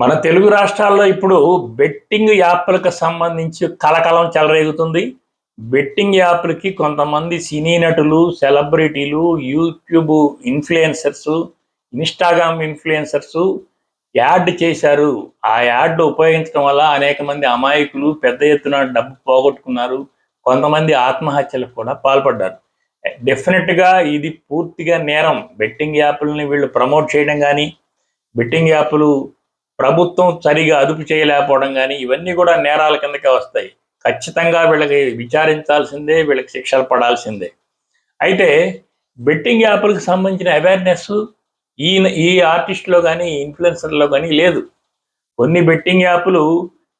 మన తెలుగు రాష్ట్రాల్లో ఇప్పుడు బెట్టింగ్ యాప్లకు సంబంధించి కలకలం చెలరేగుతుంది. బెట్టింగ్ యాప్లకి కొంతమంది సినీ నటులు సెలబ్రిటీలు YouTube influencers Instagram influencers ad చేశారు. ఆ యాడ్ ఉపయోగించడం వల్ల అనేక మంది అమాయకులు పెద్ద ఎత్తున డబ్బు పోగొట్టుకున్నారు. కొంతమంది ఆత్మహత్యలకు కూడా పాల్పడ్డారు. డెఫినెట్గా ఇది పూర్తిగా నేరం. బెట్టింగ్ యాప్లని వీళ్ళు ప్రమోట్ చేయడం కానీ బెట్టింగ్ యాప్లు ప్రభుత్వం సరిగా అదుపు చేయలేకపోవడం కానీ ఇవన్నీ కూడా నేరాల కిందకే వస్తాయి. ఖచ్చితంగా వీళ్ళకి విచారించాల్సిందే వీళ్ళకి శిక్షలు పడాల్సిందే. అయితే బెట్టింగ్ యాప్లకు సంబంధించిన అవేర్నెస్ ఈ ఈ ఆర్టిస్ట్లో కానీ ఇన్ఫ్లుయెన్సర్లో కానీ లేదు. కొన్ని బెట్టింగ్ యాప్లు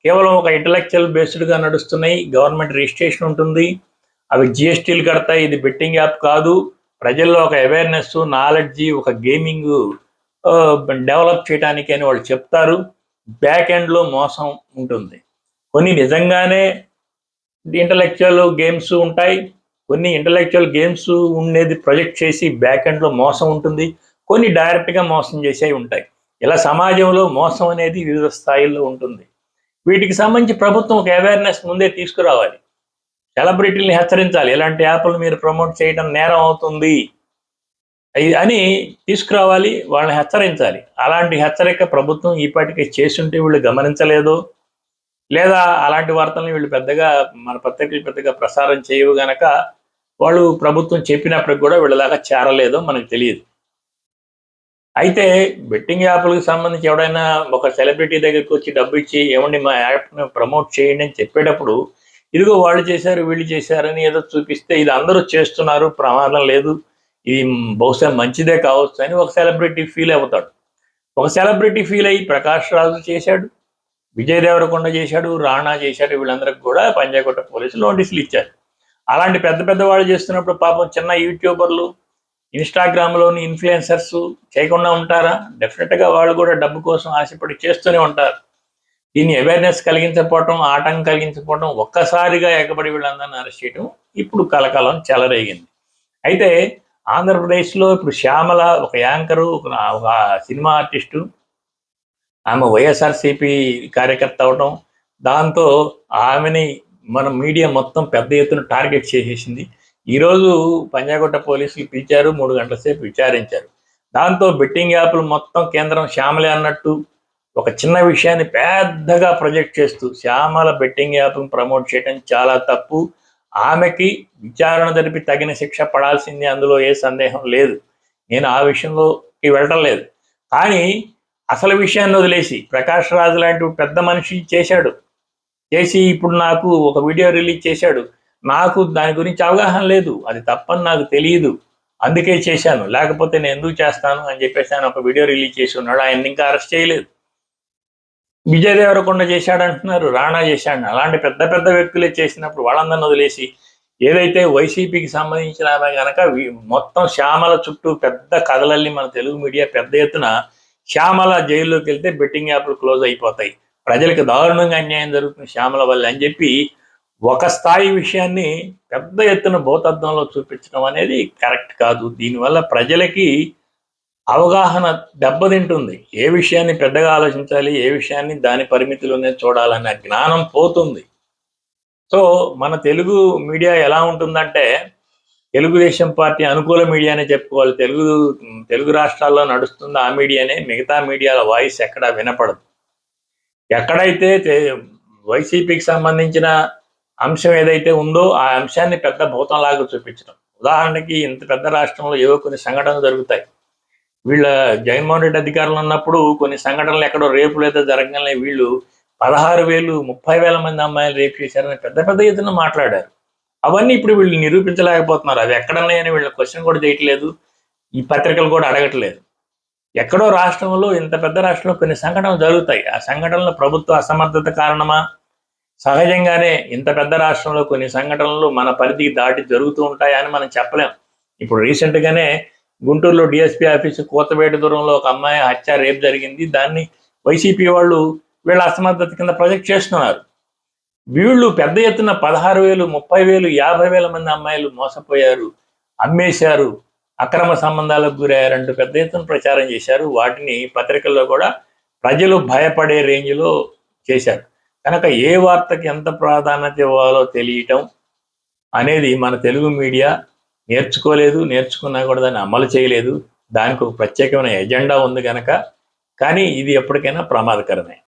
కేవలం ఒక ఇంటలెక్చువల్ బేస్డ్గా నడుస్తున్నాయి. గవర్నమెంట్ రిజిస్ట్రేషన్ ఉంటుంది. అవి జిఎస్టీలు కడతాయి. ఇది బెట్టింగ్ యాప్ కాదు. ప్రజల్లో ఒక అవేర్నెస్ నాలెడ్జి ఒక గేమింగ్ డెవలప్ చేయడానికి అని వాళ్ళు చెప్తారు. బ్యాక్ ఎండ్లో మోసం ఉంటుంది. కొన్ని నిజంగానే ఇంటలెక్చువల్ గేమ్స్ ఉంటాయి. కొన్ని ఇంటలెక్చువల్ గేమ్స్ ఉండేది ప్రొజెక్ట్ చేసి బ్యాక్ ఎండ్లో మోసం ఉంటుంది. కొన్ని డైరెక్ట్గా మోసం చేసేవి ఉంటాయి. ఇలా సమాజంలో మోసం అనేది వివిధ స్థాయిల్లో ఉంటుంది. వీటికి సంబంధించి ప్రభుత్వం ఒక అవేర్నెస్ ముందే తీసుకురావాలి. సెలబ్రిటీని హెచ్చరించాలి. ఇలాంటి యాప్లు మీరు ప్రమోట్ చేయడం నేరం అవుతుంది. అని తీసుకురావాలి వాళ్ళని హెచ్చరించాలి. అలాంటి హెచ్చరిక ప్రభుత్వం ఈపాటికి చేస్తుంటే వీళ్ళు గమనించలేదు. లేదా అలాంటి వార్తలను వీళ్ళు పెద్దగా మన పత్రికలు పెద్దగా ప్రసారం చేయవు గనక వాళ్ళు ప్రభుత్వం చెప్పినప్పటికి కూడా వీళ్ళలాగా చేరలేదో మనకు తెలియదు. అయితే బెట్టింగ్ యాప్లకు సంబంధించి ఎవడైనా ఒక సెలబ్రిటీ దగ్గరికి వచ్చి డబ్బు ఇచ్చి ఏమండి మా యాప్ను ప్రమోట్ చేయండి అని చెప్పేటప్పుడు ఇదిగో వాళ్ళు చేశారు వీళ్ళు చేశారని ఏదో చూపిస్తే ఇది అందరూ చేస్తున్నారు ప్రమాదం లేదు. ఇది బహుశా మంచిదే కావచ్చు అని ఒక సెలబ్రిటీ ఫీల్ అవుతాడు. ఒక సెలబ్రిటీ ఫీల్ అయ్యి ప్రకాష్ రాజు చేశాడు విజయ్ దేవరకొండ చేశాడు రాణా చేశాడు వీళ్ళందరికి కూడా పంజాగుట్ట పోలీసులు నోటీసులు ఇచ్చారు. అలాంటి పెద్ద పెద్ద వాళ్ళు చేస్తున్నప్పుడు పాపం చిన్న యూట్యూబర్లు ఇన్స్టాగ్రామ్లోని ఇన్ఫ్లుయెన్సర్స్ చేయకుండా ఉంటారా? డెఫినెట్గా వాళ్ళు కూడా డబ్బు కోసం ఆశపడి చేస్తూనే ఉంటారు. దీన్ని అవేర్నెస్ కలిగించకపోవటం ఆటంకం కలిగించకపోవటం ఒక్కసారిగా ఎగబడి వీళ్ళందరినీ అరెస్ట్ చేయడం ఇప్పుడు కలకాలం చెలరేగింది. అయితే ఆంధ్రప్రదేశ్లో ఇప్పుడు శ్యామల ఒక యాంకరు ఒక సినిమా ఆర్టిస్టు. ఆమె వైఎస్ఆర్సిపి కార్యకర్త అవడం దాంతో ఆమెని మన మీడియా మొత్తం పెద్ద ఎత్తున టార్గెట్ చేసేసింది. ఈరోజు పంజాగుట్ట పోలీసులు పిలిచారు మూడు గంటల సేపు విచారించారు. దాంతో బెట్టింగ్ యాప్లు మొత్తం కేంద్రం శ్యామలే అన్నట్టు ఒక చిన్న విషయాన్ని పెద్దగా ప్రొజెక్ట్ చేస్తూ శ్యామల బెట్టింగ్ యాప్ను ప్రమోట్ చేయడం చాలా తప్పు. ఆమెకి విచారణ జరిపి తగిన శిక్ష పడాల్సింది అందులో ఏ సందేహం లేదు. నేను ఆ విషయంలోకి వెళ్ళటం లేదు. కానీ అసలు విషయాన్ని వదిలేసి ప్రకాష్ రాజు లాంటి పెద్ద మనిషి చేశాడు. చేసి ఇప్పుడు నాకు ఒక వీడియో రిలీజ్ చేశాడు. నాకు దాని గురించి అవగాహన లేదు. అది తప్పని నాకు తెలియదు. అందుకే చేశాను. లేకపోతే నేను ఎందుకు చేస్తాను అని చెప్పేసి ఆయన ఒక వీడియో రిలీజ్ చేసి ఉన్నాడు. ఆయన ఇంకా అరెస్ట్ చేయలేదు. విజయ్ దేవరకొండ చేశాడు అంటున్నారు రాణా చేశాడు. అలాంటి పెద్ద పెద్ద వ్యక్తులే చేసినప్పుడు వాళ్ళందరిని వదిలేసి ఏదైతే వైసీపీకి సంబంధించిన కనుక మొత్తం శ్యామల చుట్టూ పెద్ద కథలల్లి మన తెలుగు మీడియా పెద్ద ఎత్తున శ్యామల జైల్లోకి వెళ్తే బెట్టింగ్ యాప్లు క్లోజ్ అయిపోతాయి. ప్రజలకు దారుణంగా అన్యాయం జరుగుతుంది శ్యామల వల్ల అని చెప్పి ఒక స్థాయి విషయాన్ని పెద్ద ఎత్తున భూతత్వంలో చూపించడం అనేది కరెక్ట్ కాదు. దీనివల్ల ప్రజలకి అవగాహన దెబ్బతింటుంది. ఏ విషయాన్ని పెద్దగా ఆలోచించాలి ఏ విషయాన్ని దాని పరిమితిలోనే చూడాలనే జ్ఞానం పోతుంది. సో మన తెలుగు మీడియా ఎలా ఉంటుందంటే తెలుగుదేశం పార్టీ అనుకూల మీడియానే చెప్పుకోవాలి. తెలుగు తెలుగు రాష్ట్రాల్లో నడుస్తుంది ఆ మీడియానే మిగతా మీడియాల వాయిస్ ఎక్కడా వినపడదు. ఎక్కడైతే వైసీపీకి సంబంధించిన అంశం ఏదైతే ఉందో ఆ అంశాన్ని పెద్ద భూతంలాగా చూపించడం ఉదాహరణకి ఇంత పెద్ద రాష్ట్రంలో ఏవో కొన్ని సంఘటనలు జరుగుతాయి. వీళ్ళ జగన్మోహన్ రెడ్డి అధికారులు ఉన్నప్పుడు కొన్ని సంఘటనలు ఎక్కడో రేపులు అయితే జరగలే వీళ్ళు పదహారు వేలు ముప్పై వేల మంది అమ్మాయిలు రేపు చేశారని పెద్ద పెద్ద ఎత్తున మాట్లాడారు. అవన్నీ ఇప్పుడు వీళ్ళు నిరూపించలేకపోతున్నారు. అవి ఎక్కడన్నాయని వీళ్ళ క్వశ్చన్ కూడా చేయట్లేదు. ఈ పత్రికలు కూడా అడగట్లేదు. ఎక్కడో రాష్ట్రంలో ఇంత పెద్ద రాష్ట్రంలో కొన్ని సంఘటనలు జరుగుతాయి. ఆ సంఘటనలు ప్రభుత్వ అసమర్థత కారణమా? సహజంగానే ఇంత పెద్ద రాష్ట్రంలో కొన్ని సంఘటనలు మన పరిధికి దాటి జరుగుతూ ఉంటాయని మనం చెప్పలేం. ఇప్పుడు రీసెంట్గానే గుంటూరులో డిఎస్పీ ఆఫీసు కోతవేట దూరంలో ఒక అమ్మాయి హత్య రేపు జరిగింది. దాన్ని వైసీపీ వాళ్ళు వీళ్ళ అసమర్థత కింద ప్రొజెక్ట్ చేస్తున్నారు. వీళ్ళు పెద్ద ఎత్తున పదహారు వేలు ముప్పై వేలు యాభై వేల మంది అమ్మాయిలు మోసపోయారు అమ్మేశారు అక్రమ సంబంధాలకు గురయ్యారంటూ పెద్ద ఎత్తున ప్రచారం చేశారు. వాటిని పత్రికల్లో కూడా ప్రజలు భయపడే రేంజ్లో చేశారు. కనుక ఏ వార్తకి ఎంత ప్రాధాన్యత ఇవ్వాలో తెలియటం అనేది మన తెలుగు మీడియా నేర్చుకోలేదు నేర్చుకున్నా కూడా దాన్ని అమలు చేయలేదు. దానికి ఒక ప్రత్యేకమైన ఎజెండా ఉంది కనుక కానీ ఇది ఎప్పటికైనా ప్రమాదకరమే.